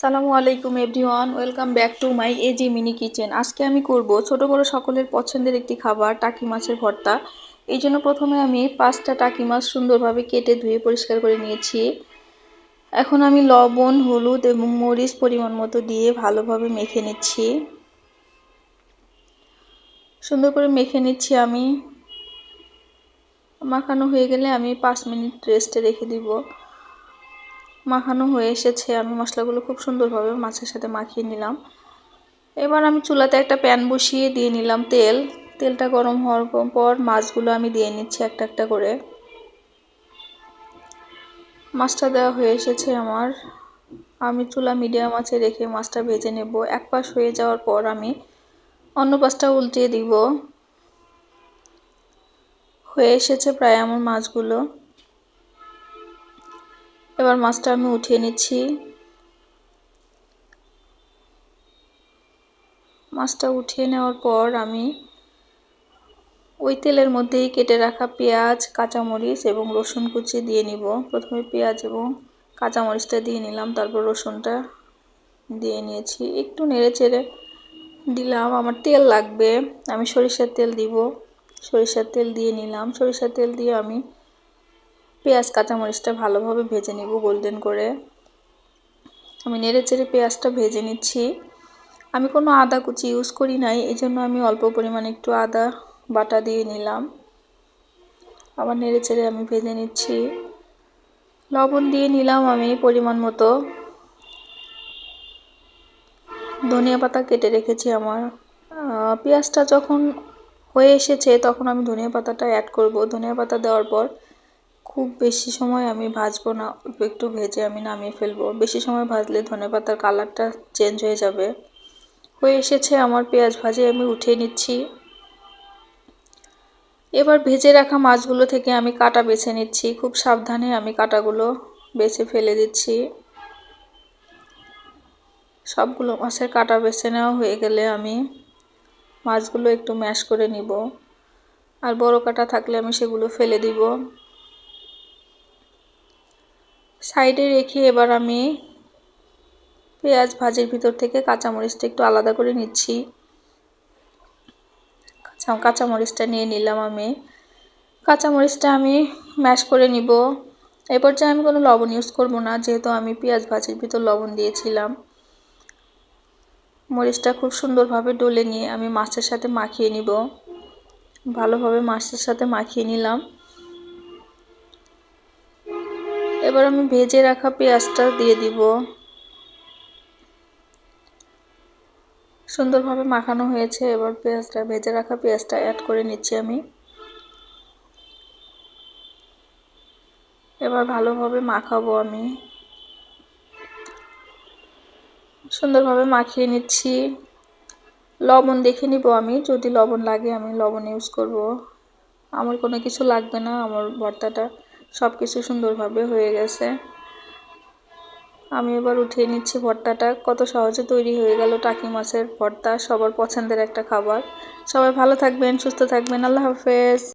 সালামু আলাইকুম everyone, welcome back to my AG mini kitchen. আজকে আমি করব ছোট বড় সকলের পছন্দের একটি খাবার, টাকি মাছের ভর্তা। এই জন্য প্রথমে আমি পাঁচটা টাকি মাছ সুন্দরভাবে কেটে ধুয়ে পরিষ্কার করে নিয়েছি। এখন আমি লবণ, হলুদ এবং মরিচ পরিমাণ মতো দিয়ে ভালোভাবে মেখে নিচ্ছি। সুন্দর করে মেখে নিচ্ছি আমি। মাখানো হয়ে গেলে আমি পাঁচ মিনিট রেস্টে রেখে দিব। মাখানো হয়ে এসেছে। আমি মশলাগুলো খুব সুন্দরভাবে মাছের সাথে মাখিয়ে নিলাম। এবার আমি চুলাতে একটা প্যান বসিয়ে দিয়ে নিলাম তেল। তেলটা গরম হওয়ার পর মাছগুলো আমি দিয়ে নিচ্ছি একটা একটা করে। মাছটা দেওয়া হয়ে এসেছে আমার। আমি চুলা মিডিয়াম আছে রেখে মাছটা ভেজে নেব। এক পাশ হয়ে যাওয়ার পর আমি অন্য পাশটা উল্টিয়ে দিব। হয়ে এসেছে প্রায় আমার মাছগুলো। এবার মাছটা আমি উঠিয়ে নিচ্ছি। মাছটা উঠিয়ে নেওয়ার পর আমি ওই তেলের মধ্যেই কেটে রাখা পেঁয়াজ, কাঁচামরিচ এবং রসুন কুচি দিয়ে নিব। প্রথমে পেঁয়াজ এবং কাঁচামরিচটা দিয়ে নিলাম, তারপর রসুনটা দিয়ে নিয়েছি। একটু নেড়ে চেড়ে দিলাম, আমার তেল লাগবে। আমি সরিষার তেল দিব। সরিষার তেল দিয়ে নিলাম। সরিষার তেল দিয়ে আমি পেঁয়াজ কাঁচামরিচটা ভালোভাবে ভেজে নিব গোল্ডেন করে। আমি নেড়ে চেড়ে পেঁয়াজটা ভেজে নিচ্ছি। আমি কোনো আদা কুচি ইউজ করি নাই এই জন্য আমি অল্প পরিমাণে একটু আদা বাটা দিয়ে নিলাম। আবার নেড়ে চেড়ে আমি ভেজে নিচ্ছি। লবণ দিয়ে নিলাম আমি পরিমাণ মতো। ধনিয়া পাতা কেটে রেখেছি আমার। পেঁয়াজটা যখন হয়ে এসেছে তখন আমি ধনিয়া পাতাটা অ্যাড করব। ধনিয়া পাতা দেওয়ার পর খুব বেশি সময় আমি ভাজবো না, অল্প একটু ভেজে আমি নামিয়ে ফেলব। বেশি সময় ভাজলে ধনে পাতার কালারটা চেঞ্জ হয়ে যাবে। হয়ে এসেছে আমার পেঁয়াজ ভাজে, আমি উঠিয়ে নিচ্ছি। এবার ভেজে রাখা মাছগুলো থেকে আমি কাটা বেছে নিচ্ছি। খুব সাবধানে আমি কাটাগুলো বেছে ফেলে দিচ্ছি। সবগুলো মাছের কাটা বেছে নেওয়া হয়ে গেলে আমি মাছগুলো একটু ম্যাশ করে নিব। আর বড় কাটা থাকলে আমি সেগুলো ফেলে দিব। সাইডে রেখে এবার আমি পেঁয়াজ ভাজির ভিতর থেকে কাঁচামরিচটা একটু আলাদা করে নিচ্ছি। কাঁচা, কাঁচামরিচটা নিয়ে নিলাম আমি। কাঁচামরিচটা আমি ম্যাশ করে নিব। এ পর্যায়ে আমি কোনো লবণ ইউজ করব না, যেহেতু আমি পেঁয়াজ ভাজির ভিতর লবণ দিয়েছিলাম। মরিচটা খুব সুন্দরভাবে ডলে নিয়ে আমি মাছের সাথে মাখিয়ে নিব। ভালোভাবে মাছের সাথে মাখিয়ে নিলাম। এবার আমি ভেজে রাখা পেঁয়াজটা দিয়ে দিব। সুন্দরভাবে মাখানো হয়েছে, এবার পেঁয়াজটা, ভেজে রাখা পেঁয়াজটা অ্যাড করে নিচ্ছি আমি। এবার ভালোভাবে মাখাবো আমি। সুন্দরভাবে মাখিয়ে নিচ্ছি। লবণ দেখে নিব আমি, যদি লবণ লাগে আমি লবণ ইউজ করব। আমার কোনো কিছু লাগবে না, আমার ভর্তাটা। সব কিছু সুন্দরভাবে হয়ে গেছে। আমি এবার উঠিয়ে নিচ্ছি ভর্তাটা। কত সহজে তৈরি হয়ে গেল টাকি মাছের ভর্তা, সবার পছন্দের একটা খাবার। সবাই ভালো থাকবেন, সুস্থ থাকবেন। আল্লাহ হাফেজ।